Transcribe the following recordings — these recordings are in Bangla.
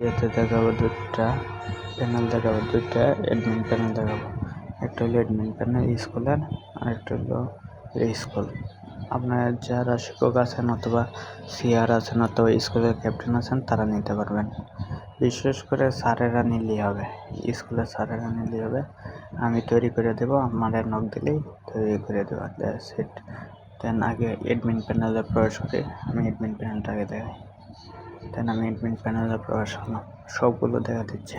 এতে দেখাবো দুইটা প্যানেল দেখাবো দুইটা অ্যাডমিন প্যানেল দেখাবো। একটা হলো অ্যাডমিন প্যানেল স্কুলের আর একটা হলো স্কুল আপনার যারা শিক্ষক আছেন অথবা সিআর আছেন অথবা স্কুলের ক্যাপ্টেন আছেন, তারা নিতে পারবেন। বিশেষ করে স্যারেরা নিলেই হবে। স্কুলের স্যারেরা নিলেই হবে। আমি তৈরি করে দেবো আমার নখ দিলেই তৈরি করে দেবো। সেট দেন আগে অ্যাডমিন প্যানেলে প্রবেশ করি। আমি অ্যাডমিন আগে দেখাই। দেন আমি অ্যাডমিন প্যানেলে করলাম। সবগুলো দেখা দিচ্ছে।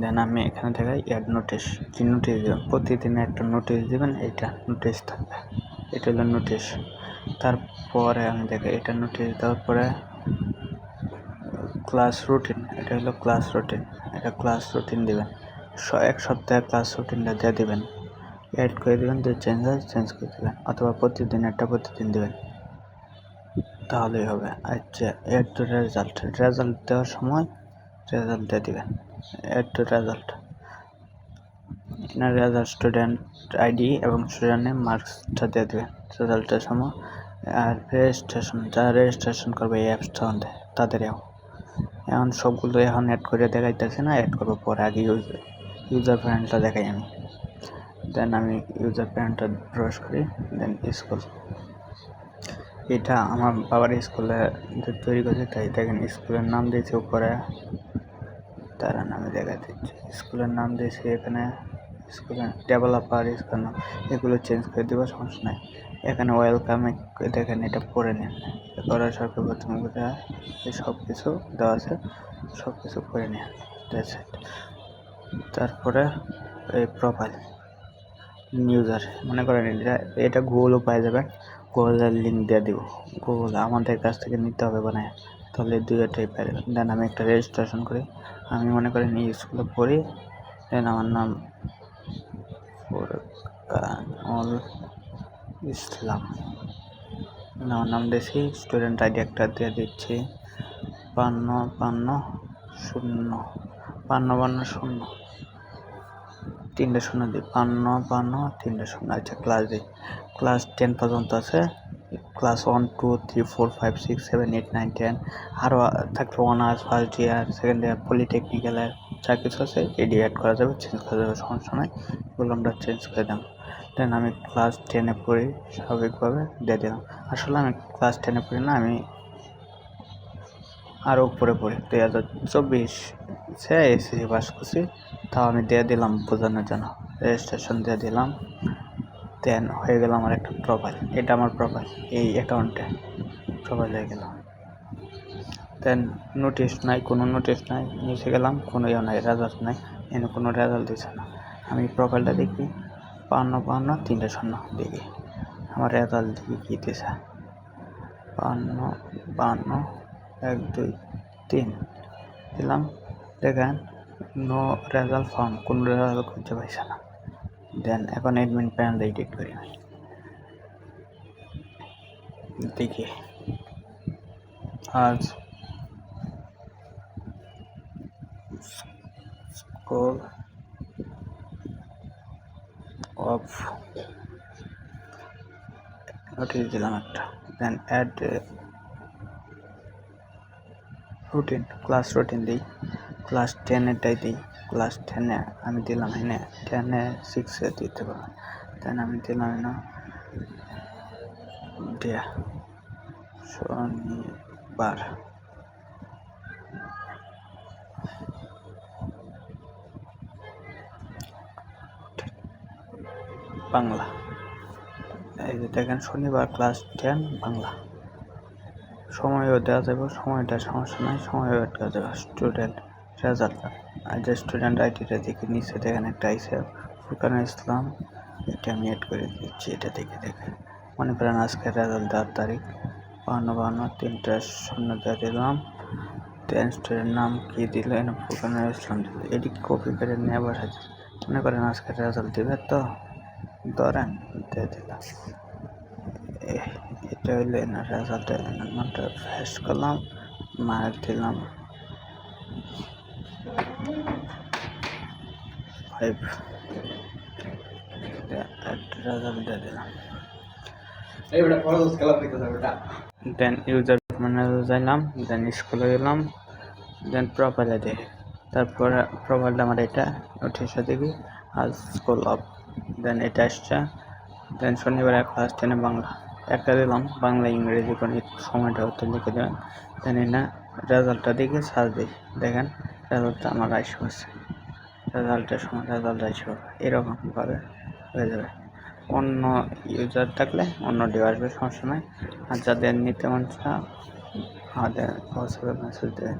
দেন আমি এখানে দেখাই অ্যাড নোটিশ কি নোটিশ দেবেন প্রতিদিন একটা নোটিশ দেবেন, এইটা নোটিশ থাকবে। এটা হলো নোটিশ তারপরে আমি দেখি, এটা নোটিশ দেওয়ার পরে ক্লাস রুটিন এটা হলো ক্লাস রুটিন এটা ক্লাস রুটিন দেবেন। এক সপ্তাহে ক্লাস রুটিনটা দিয়ে দেবেন। অ্যাড করে দেবেন যে চেঞ্জ হয় চেঞ্জ করে দেবেন। অথবা প্রতিদিন একটা প্রতিদিন দেবেন। তাহলেই হবে। আচ্ছা এড টু রেজাল্ট রেজাল্ট দেওয়ার সময় রেজাল্ট দেবেন। Add to result result student ID এবং স্টুডেন্টের মার্কসটা দিয়ে দেবেন। রেজাল্টের সময়, আর রেজিস্ট্রেশন যারা রেজিস্ট্রেশন করবে এই অ্যাপসটা তাদেরও এখন সবগুলো এখন অ্যাড করে দেখাইতেছে না অ্যাড করব পরে আগে ইউজার প্যানেলটা দেখাই আমি। দেন আমি ইউজার প্যানেলটা প্রবেশ করি দেন স্কুল এটা আমার বাবার স্কুলে তৈরি করেছে তাই দেখেন, স্কুলের নাম দিয়েছে উপরে। তারা নামে দেখা দিচ্ছে। স্কুলের নাম দিয়েছে এখানে। স্কুলের ডেভেলপার স্কুলের নাম। এগুলো চেঞ্জ করে দেবো, সমস্যা নাই। এখানে ওয়েলকামে দেখেন, এটা পড়ে নিন। করার সরকার প্রথম সব কিছু দেওয়া আছে সব কিছু করে নিন তারপরে এই প্রোফাইল ইউজার মনে করেন এটা এটা গুগলও পাওয়া যাবে। গুগলের লিঙ্ক দিয়ে দিব। গুগল আমাদের কাছ থেকে নিতে হবে বানায়। তাহলে দুইটাই পেয়ে যাবেন। দেন আমি একটা রেজিস্ট্রেশন করি। আমি মনে করি নিয়ে স্কুলে পড়ি। দেন আমার নাম ফুরকানুল ইসলাম। আমার নাম দিয়েছি। স্টুডেন্ট আইডি একটা দিয়ে দিচ্ছি। বান্ন বান্ন, শূন্য। বান্ন বান্ন, শূন্য। তিনটে শূন্য দিই বান্ন বান্ন তিনটে শূন্য। আচ্ছা ক্লাস দিই ক্লাস টেন পর্যন্ত আছে। Class one two three four five six seven eight nine ten আরও থাকবে honours first year second year পলিটেকনিক্যালের যা কিছু আছে এডি অ্যাড করা যাবে চেঞ্জ করা যাবে, সমস্যা নাই। এগুলো আমরা চেঞ্জ করে দিলাম দেন আমি ক্লাস টেনে পড়ি, স্বাভাবিকভাবে, দিয়ে দিলাম। আসলে আমি ক্লাস টেনে পড়ি না, আমি আরও উপরে পড়ে। দুই হাজার চব্বিশ সে এসএসসি পাস করছি। তাও আমি দিয়ে দিলাম বোঝানোর জন্য। রেজিস্ট্রেশন দিয়ে দিলাম। দেন হয়ে গেল আমার একটা প্রোফাইল এটা আমার প্রোফাইল এই অ্যাকাউন্টে প্রোফাইল হয়ে গেল। দেন নোটিশ নাই, কোনো নোটিশ নাই। নিচে গেলাম কোনো ইয়ে নাই রেজাল্ট নাই। এনে কোনো রেজাল্ট দিচ্ছে না। আমি প্রোফাইলটা দেখি বান্ন বান্ন তিনটে শূন্য দেখি। আমার রেজাল্ট দেখি কী দিছে। বান্ন বান্ন এক, দুই, তিন। দিলাম। দেখেন নো রেজাল্ট ফাউন্ড কোনো রেজাল্ট খুঁজে পাইছে না। দেন এখন অ্যাডমিন প্যানেল এডিট করি আমি। দেখি। আজ স্কুল অফ নোটিশ দিলাম একটা। Then add routine class routine দিই। ক্লাস টেনেরটাই দিই। ক্লাস টেনে আমি দিলাম এনে টেনে সিক্সে দিতে পারব দেন আমি দিলাম এনে, দিয়া। শনিবার। বাংলা। এই দেখেন, শনিবার ক্লাস টেন বাংলা। সময়ও দেওয়া যাবে সময়টা সমস্যা নাই সময়ও দেওয়া যাবে স্টুডেন্ট রেজাল্ট আর যে স্টুডেন্ট আইডিটা দেখে নিচে দেখেন একটা আইসে ফুরকানুল ইসলাম। এটা আমি অ্যাড করে দিচ্ছি, এটা দেখে দেখে মনে করেন আজকে রেজাল্ট দেওয়ার তারিখ, বাহান্ন বাহান্ন, তিনটা শূন্য দেওয়া দিলাম। দেন স্টুডেন্ট নাম কি দিল? এনে ফুরকানুল ইসলাম দিল। এটি কপি করে নিয়ে বসাচ্ছি মনে করেন আজকে রেজাল্ট দেবে তো? ধরেন, দিয়ে দিলাম। এটা হইল এনার রেজাল্ট নামটা ফ্রেশ করলাম মার্ক দিলাম। ফাইভ রেজাল্ট দিলাম দেন ইউজার টার্মিনালে যাইলাম দেন স্কুলে গেলাম দেন প্রোফাইলে দেখি তারপরে প্রোফাইলটা আমার এটা উঠে এসে দেখি স্কুল অফ দেন এটা আসছে দেন শনিবার ক্লাস টেনে বাংলা। একটা দিলাম, বাংলা, ইংরেজি গণিত সময়টা হতে লিখে দেবেন। দেন না, রেজাল্টটা দেখে সার্চ দিই, দেখেন, রেজাল্টটা আমার আইস হচ্ছে রেজাল্টের সময়, রেজাল্ট আসবে এরকমভাবে হয়ে যাবে। অন্য ইউজার থাকলে অন্য ডিভাইসের সমস্যা নয় আর যাদের নিতে মন চায়, আমাদের হোয়াটসঅ্যাপে মেসেজ দেবেন।